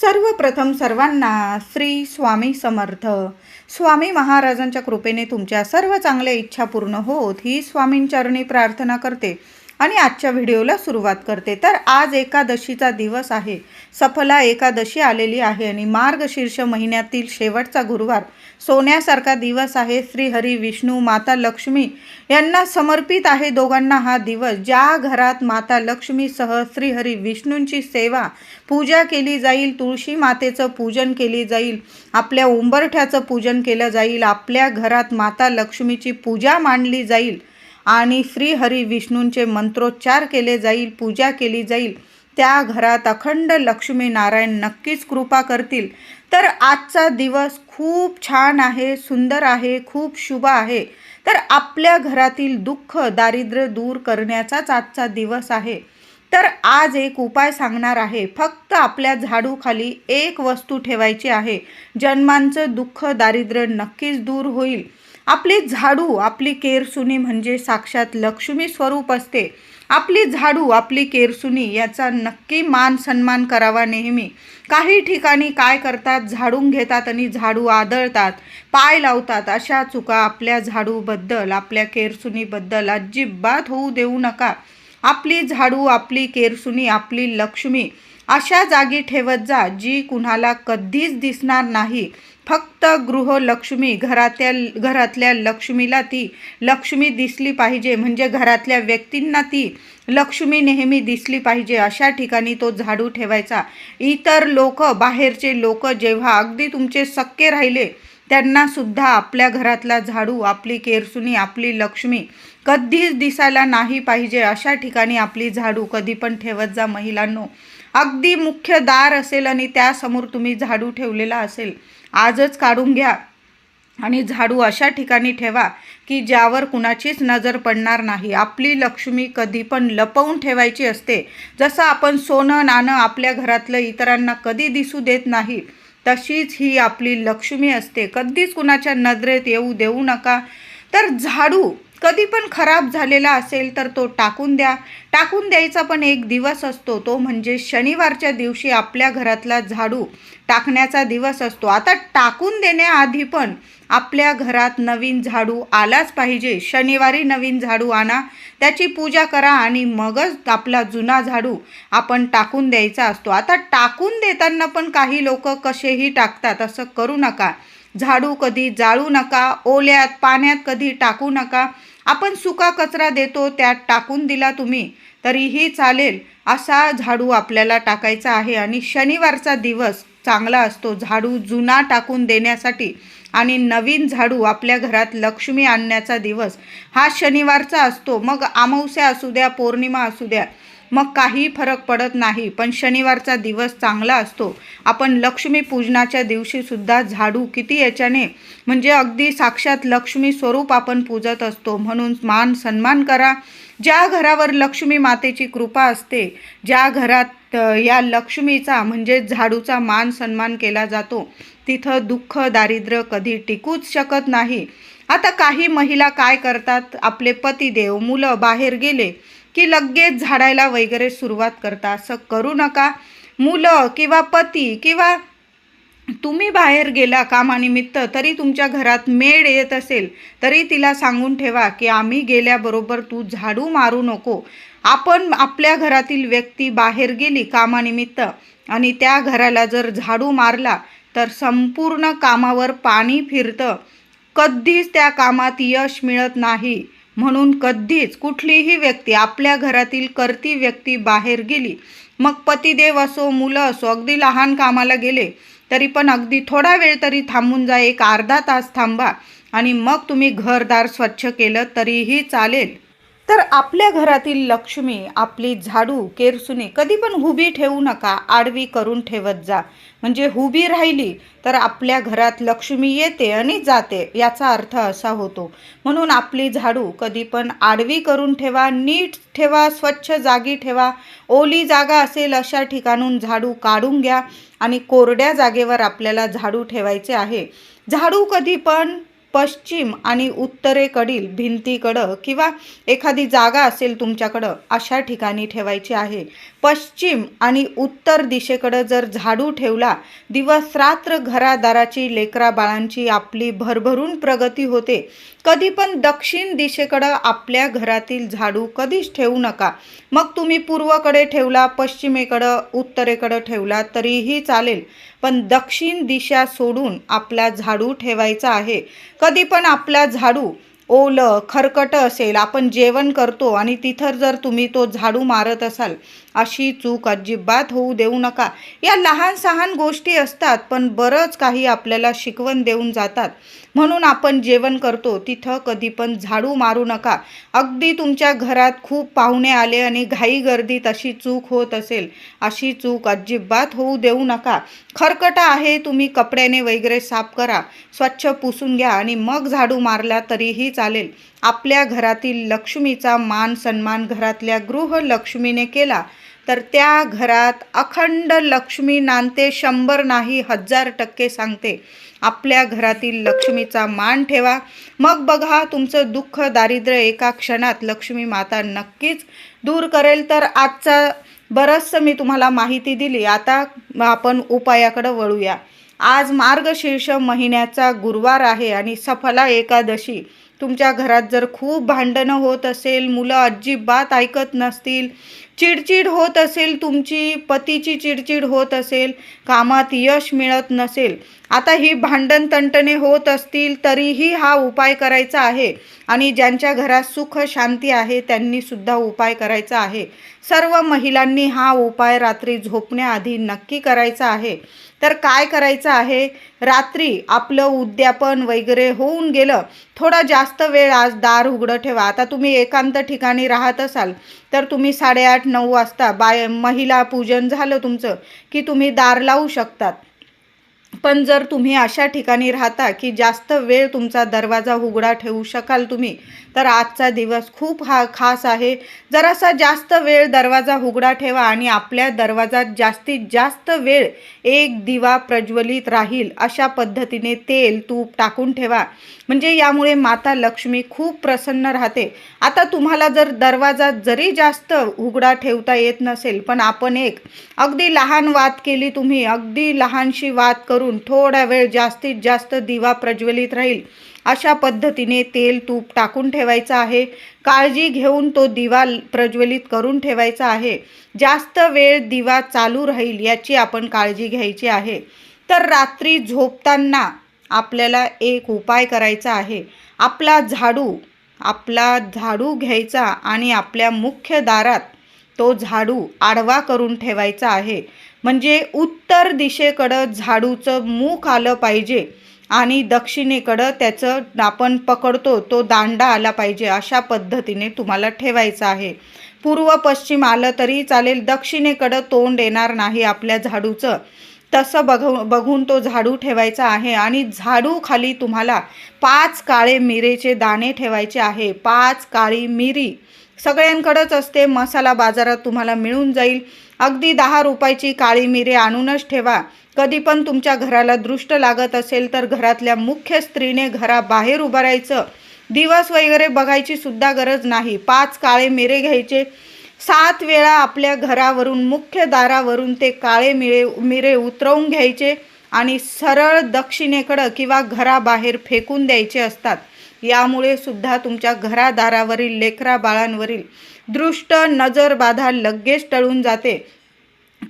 सर्वप्रथम सर्वांना श्री स्वामी समर्थ. स्वामी महाराजांच्या कृपेने तुमच्या सर्व चांगल्या इच्छा पूर्ण होत ही स्वामींचरणी प्रार्थना करते आणि आजच्या व्हिडिओला सुरुवात करते. तर आज एकादशीचा दिवस आहे. सफला एकादशी आलेली आहे आणि मार्गशीर्ष महिन्यातील शेवटचा गुरुवार सोन्यासारखा दिवस आहे. श्री हरी विष्णू माता लक्ष्मी यांना समर्पित आहे दोघांना हा दिवस. ज्या घरात माता लक्ष्मीसह श्री हरी विष्णूंची सेवा पूजा केली जाईल तुळशी मातेचं पूजन केली जाईल आपल्या उंबरठ्याचं पूजन केलं जाईल आपल्या घरात माता लक्ष्मीची पूजा मांडली जाईल आणि श्री हरी विष्णूंचे मंत्रोच्चार केले जाईल पूजा केली जाईल त्या घरात अखंड लक्ष्मीनारायण नक्कीच कृपा करतील. तर आजचा दिवस खूप छान आहे सुंदर आहे खूप शुभ आहे. तर आपल्या घरातील दुःख दारिद्र्य दूर करण्याचाच आजचा दिवस आहे. तर आज एक उपाय सांगणार आहे. फक्त आपल्या झाडूखाली एक वस्तू ठेवायची आहे. जन्मांचं दुःख दारिद्र्य नक्कीच दूर होईल. आपली झाडू आपली केरसुनी म्हणजे साक्षात लक्ष्मी स्वरूप असते. आपली झाडू आपली केरसुनी याचा नक्की मान सन्मान करावा नेहमी. काही ठिकाणी काय करतात? झाडून घेतात आणि झाडू आदळतात पाय लावतात. अशा चुका आपल्या झाडूबद्दल आपल्या केरसुनीबद्दल अजिबात होऊ देऊ नका. आपली झाडू आपली केरसुनी आपली लक्ष्मी अशा जागी ठेवत जा जी कुणाला कधीच दिसणार नाही. फक्त गृहलक्ष्मी घरातल्या घरातल्या लक्ष्मीला ती लक्ष्मी दिसली पाहिजे. म्हणजे घरातल्या व्यक्तींना ती लक्ष्मी नेहमी दिसली पाहिजे. अशा ठिकाणी तो झाडू ठेवायचा. इतर लोक बाहेरचे लोक जेव्हा अगदी तुमचे सक्के राहिले त्यांना सुद्धा आपल्या घरातला झाडू आपली केरसुनी आपली लक्ष्मी कधीच दिसायला नाही पाहिजे. अशा ठिकाणी आपली झाडू कधी पण ठेवत जा महिलांनो. अगदी मुख्य दार असेल आणि त्यासमोर तुम्ही झाडू ठेवलेला असेल आजच काढून घ्या. आणि झाडू अशा ठिकाणी ठेवा की ज्यावर कुणाचीच नजर पडणार नाही. आपली लक्ष्मी कधी पण लपवून ठेवायची असते. जसं आपण सोनं नाणं आपल्या घरातलं इतरांना कधी दिसू देत नाही तशीच ही आपली लक्ष्मी असते. कधीच कुणाच्या नजरेत येऊ देऊ नका. तर झाडू कधी पण खराब झालेला असेल तर तो टाकून द्या. टाकून द्यायचा पण एक दिवस असतो. तो म्हणजे शनिवारच्या दिवशी आपल्या घरातला झाडू टाकण्याचा दिवस असतो. आता टाकून देण्याआधी पण आपल्या घरात नवीन झाडू आलाच पाहिजे. शनिवारी नवीन झाडू आणा. त्याची पूजा करा आणि मगच आपला जुना झाडू आपण टाकून द्यायचा असतो. आता टाकून देताना पण काही लोक कसेही टाकतात. असं करू नका. झाडू कधी जाळू नका. ओल्यात पाण्यात कधी टाकू नका. आपण सुका कचरा देतो त्यात टाकून दिला तुम्ही तरीही चालेल असा झाडू आपल्याला टाकायचा आहे. आणि शनिवारचा दिवस चांगला असतो. झाडू जुना टाकून देण्यासाठी आणि नवीन झाडू आपल्या घरात लक्ष्मी आणण्याचा दिवस हा शनिवारचा असतो. मग अमावस्या असू द्या पौर्णिमा असू द्या मग काही फरक पडत नाही पण शनिवारचा दिवस चांगला असतो. आपण लक्ष्मी पूजनाच्या दिवशीसुद्धा झाडू किती याच्याने? म्हणजे अगदी साक्षात लक्ष्मी स्वरूप आपण पूजत असतो. म्हणून मान सन्मान करा. ज्या घरावर लक्ष्मी मातेची कृपा असते ज्या घरात या लक्ष्मीचा म्हणजे झाडूचा मान सन्मान केला जातो तिथं दुःख दारिद्र्य कधी टिकूच शकत नाही. आता काही महिला काय करतात? आपले पतिदेव मुलं बाहेर गेले. की लगेच झाडायला वगैरे सुरुवात करता. असं करू नका. मुलं किंवा पती किंवा तुम्ही बाहेर गेला कामानिमित्त तरी तुमच्या घरात मेड येत असेल तरी तिला सांगून ठेवा की आम्ही गेल्याबरोबर तू झाडू मारू नको. आपण आपल्या घरातील व्यक्ती बाहेर गेली कामानिमित्त आणि त्या घराला जर झाडू मारला तर संपूर्ण कामावर पाणी फिरतं. कधीच त्या कामात यश मिळत नाही. म्हणून कधीच कुठलीही व्यक्ती आपल्या घरातील करती व्यक्ती बाहेर गेली. मग पतिदेव असो मुलं असो अगदी लहान कामाला गेले तरी पण अगदी थोडा वेळ तरी थांबून जा एक अर्धा तास थांबा आणि मग तुम्ही घरदार स्वच्छ केलं तरीही चालेल. तर आपल्या घरातील लक्ष्मी आपली झाडू केरसुनी कधी पण हुबी ठेवू नका आडवी करून ठेवत जा. म्हणजे हुबी राहिली तर आपल्या घरात लक्ष्मी येते आणि जाते याचा अर्थ असा होतो. म्हणून आपली झाडू कधी पण आडवी करून ठेवा नीट ठेवा स्वच्छ जागी ठेवा. ओली जागा असेल अशा ठिकाणून झाडू काढून घ्या आणि कोरड्या जागेवर आपल्याला झाडू ठेवायचे आहे. झाडू कधी पण पश्चिम आणि उत्तरेकडील भिंतीकडं किंवा एखादी जागा असेल तुमच्याकडं अशा ठिकाणी ठेवायची आहे. पश्चिम आणि उत्तर दिशेकडं जर झाडू ठेवला दिवस रात्र घरादाराची लेकरा बाळांची आपली भरभरून प्रगती होते. कधी पण दक्षिण दिशेकडं आपल्या घरातील झाडू कधीच ठेवू नका. मग तुम्ही पूर्वकडे ठेवला पश्चिमेकडं उत्तरेकडं ठेवला तरीही चालेल. पण दक्षिण दिशा सोडून आपला झाडू ठेवायचा आहे. कधी पण आपला झाडू ओलं खरकटं असेल आपण जेवण करतो आणि तिथं जर तुम्ही तो झाडू मारत असाल अशी चूक अजिबात होऊ देऊ नका. या लहान सहान गोष्टी असतात पण बरंच काही आपल्याला शिकवण देऊन जातात. म्हणून आपण जेवण करतो तिथं कधी पण झाडू मारू नका. अगदी तुमच्या घरात खूप पाहुणे आले आणि घाई गर्दीत अशी चूक होत असेल अशी चूक अजिबात होऊ देऊ नका. खरकटा आहे तुम्ही कपड्याने वगैरे साफ करा स्वच्छ पुसून घ्या आणि मग झाडू मारला तरीही चालेल. आपल्या घरातील लक्ष्मीचा मान सन्मान घरातल्या गृहलक्ष्मीने केला. तर त्या घरात अखंड लक्ष्मी नांदते शंभर नाही हजार टक्के सांगते. आपल्या घरातील लक्ष्मीचा मान ठेवा. मग बघा तुमचं दुःख दारिद्र्य एका क्षणात लक्ष्मी माता नक्कीच दूर करेल. तर आजचा बरंचसं मी तुम्हाला माहिती दिली. आता आपण उपायाकडं वळूया. आज मार्गशीर्ष महिन्याचा गुरुवार आहे आणि सफला एकादशी. तुमच्या घरात जर खूप भांडणं होत असेल मुलं अजिबात ऐकत नसतील चिडचिड होत असेल तुमची पतीची चिडचिड होत असेल कामात यश मिळत नसेल आता ही भांडण तंटणे होत असतील तरीही हा उपाय करायचा आहे. आणि ज्यांच्या घरात सुख शांती आहे त्यांनीसुद्धा उपाय करायचा आहे. सर्व महिलांनी हा उपाय रात्री झोपण्याआधी नक्की करायचा आहे. तर काय करायचं आहे? रात्री आपलं उद्यापन वगैरे होऊन गेलं. थोडा जास्त वेळ आज दार उघडं ठेवा. आता तुम्ही एकांत ठिकाणी राहत असाल तर तुम्ही साडेआठ नऊ वाजता बाय महिला पूजन झालं तुमचं की तुम्ही दार लावू शकतात. पण जर तुम्ही अशा ठिकाणी राहता की जास्त वेळ तुमचा दरवाजा उघडा ठेवू शकाल तुम्ही तर आजचा दिवस खूप हा खास आहे. जरासा जास्त वेळ दरवाजा उघडा ठेवा आणि आपल्या दरवाजात जास्तीत जास्त वेळ एक दिवा प्रज्वलित राहील. अशा पद्धतीने तेल तूप टाकून ठेवा. म्हणजे यामुळे माता लक्ष्मी खूप प्रसन्न राहते. आता तुम्हाला जर दरवाजा जरी जास्त उघडा ठेवता येत नसेल पण आपण एक अगदी लहान वाद केली तुम्ही अगदी लहानशी वाद करून थोडा वेळ जास्तीत जास्त दिवा प्रज्वलित राहील. अशा पद्धतीने तेल तूप टाकून ठेवायचं आहे. काळजी घेऊन तो दिवा प्रज्वलित करून ठेवायचा आहे. जास्त वेळ दिवा चालू राहील याची आपण काळजी घ्यायची आहे. तर रात्री झोपताना आपल्याला एक उपाय करायचा आहे. आपला झाडू आपला झाडू घ्यायचा आणि आपल्या मुख्य दारात तो झाडू आडवा करून ठेवायचा आहे. म्हणजे उत्तर दिशेकडं झाडूचं मुख आलं पाहिजे आणि दक्षिणेकडं त्याचं आपण पकडतो तो दांडा आला पाहिजे अशा पद्धतीने तुम्हाला ठेवायचं आहे. पूर्व पश्चिम आलं तरी चालेल दक्षिणेकडं तोंड येणार नाही आपल्या झाडूचं. तसं बघ बघून तो झाडू ठेवायचा आहे आणि झाडू खाली तुम्हाला पाच काळे मिरेचे दाणे ठेवायचे आहे. पाच काळी मिरी सगळ्यांकडंच असते मसाला बाजारात तुम्हाला मिळून जाईल. अगदी दहा रुपयाची काळी मिरे आणूनच ठेवा. कधी पण तुमच्या घराला दृष्ट लागत असेल तर घरातल्या मुख्य स्त्रीने घराबाहेर उभं राहायचं. दिवस वगैरे बघायची सुद्धा गरज नाही. पाच काळे मिरे घ्यायचे. सात वेळा आपल्या घरावरून मुख्य दारावरून ते काळे मिळे मिरे उतरवून घ्यायचे आणि सरळ दक्षिणेकडं किंवा घराबाहेर फेकून द्यायचे असतात. यामुळे सुद्धा तुमच्या घरादारावरील लेकरा बाळांवरील दृष्ट नजरबाधा लगेच टळून जाते.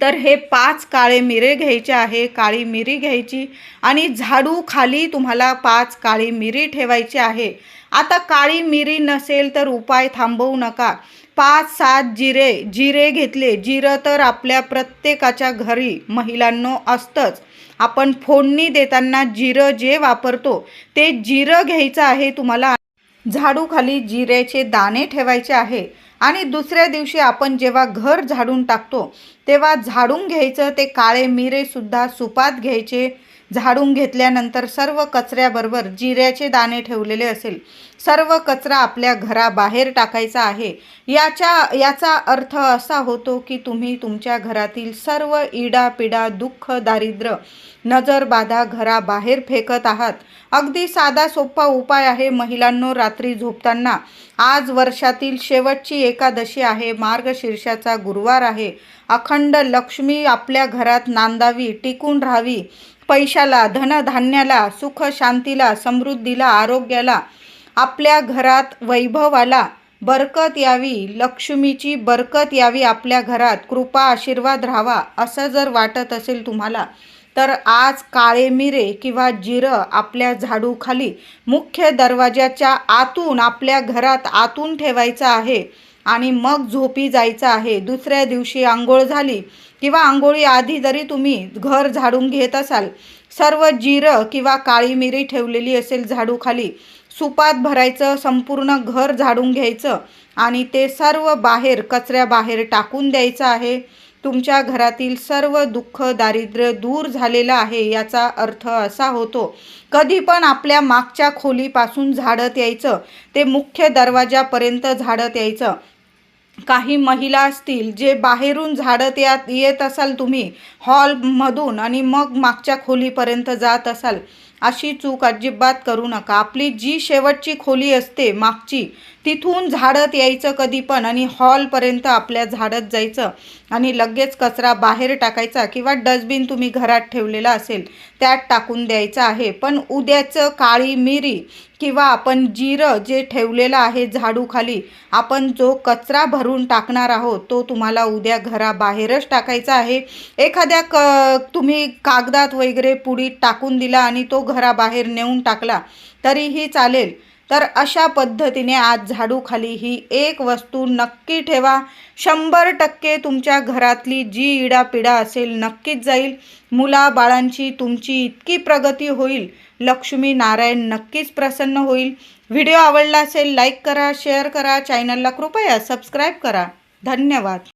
तर हे पाच काळे मिरे घ्यायचे आहे काळी मिरी घ्यायची आणि झाडू खाली तुम्हाला पाच काळी मिरी ठेवायची आहे. आता काळी मिरी नसेल तर उपाय थांबवू नका. पाच सात जिरे जिरे घेतले. जिरं तर आपल्या प्रत्येकाच्या घरी महिलांनो असतंच. आपण फोडणी देताना जिरं जे वापरतो ते जिरं घ्यायचं आहे तुम्हाला. झाडूखाली जिऱ्याचे दाणे ठेवायचे आहे. आणि दुसऱ्या दिवशी आपण जेव्हा घर झाडून टाकतो तेव्हा झाडून घ्यायचं ते काळे मिरेसुद्धा सुपात घ्यायचे. झाडून घेतल्यानंतर सर्व कचऱ्याबरोबर जिऱ्याचे दाणे ठेवलेले असेल. सर्व कचरा आपल्या घराबाहेर टाकायचा आहे. याच्या याचा अर्थ असा होतो की तुम्ही तुमच्या घरातील सर्व इडापिडा दुःख दारिद्र्य नजरबाधा घराबाहेर फेकत आहात. अगदी साधा सोपा उपाय आहे महिलांनो रात्री झोपताना. आज वर्षातील शेवटची एकादशी आहे मार्गशीर्षाचा गुरुवार आहे. अखंड लक्ष्मी आपल्या घरात नांदावी टिकून राहावी. पैशाला धनधान्याला सुख शांतीला समृद्धीला आरोग्याला आपल्या घरात वैभवाला बरकत यावी लक्ष्मीची बरकत यावी आपल्या घरात कृपा आशीर्वाद राहावा असं जर वाटत असेल तुम्हाला तर आज काळे मिरे किंवा जिरं आपल्या झाडूखाली मुख्य दरवाजाच्या आतून आपल्या घरात आतून ठेवायचं आहे. आणि मग झोपी जायचं आहे. दुसऱ्या दिवशी आंघोळ झाली किंवा आंघोळी आधी जरी तुम्ही घर झाडून घेत असाल सर्व जिरं किंवा काळी मिरी ठेवलेली असेल झाडूखाली सुपात भरायचं संपूर्ण घर झाडून घ्यायचं आणि ते सर्व बाहेर कचऱ्याबाहेर टाकून द्यायचं आहे. तुमच्या घरातील सर्व दुःख दारिद्र्य दूर झालेलं आहे याचा अर्थ असा होतो कधी पण आपल्या मागच्या खोलीपासून झाडत यायचं ते मुख्य दरवाजापर्यंत झाडत यायचं काही महिला असतील जे बाहेरून झाडत यात येत असाल तुम्ही हॉलमधून आणि मग मागच्या खोलीपर्यंत जात असाल अशी चूक अजिबात करू नका. आपली जी शेवटची खोली असते मागची तिथून झाडत यायचं कधी पण आणि हॉलपर्यंत आपल्या झाडत जायचं आणि लगेच कचरा बाहेर टाकायचा किंवा डस्टबिन तुम्ही घरात ठेवलेला असेल त्यात टाकून द्यायचं आहे. पण उद्याचं काळी मिरी किंवा आपण जिरं जे ठेवलेलं आहे झाडूखाली आपण जो कचरा भरून टाकणार आहोत तो तुम्हाला उद्या घराबाहेरच टाकायचा आहे. एखाद्या क तुम्ही कागदात वगैरे पुडीत टाकून दिला आणि तो घराबाहेर नेऊन टाकला तरीही चालेल. तर अशा पद्धतीने आज झाडूखाली ही एक वस्तू नक्की ठेवा. शंभर टक्के तुमच्या घरातली जी इडापिडा असेल नक्कीच जाईल. मुलाबाळांची तुमची इतकी प्रगती होईल. लक्ष्मी नारायण नक्कीच प्रसन्न होईल. व्हिडिओ आवडला असेल लाईक करा शेअर करा चॅनलला कृपया सबस्क्राईब करा. धन्यवाद.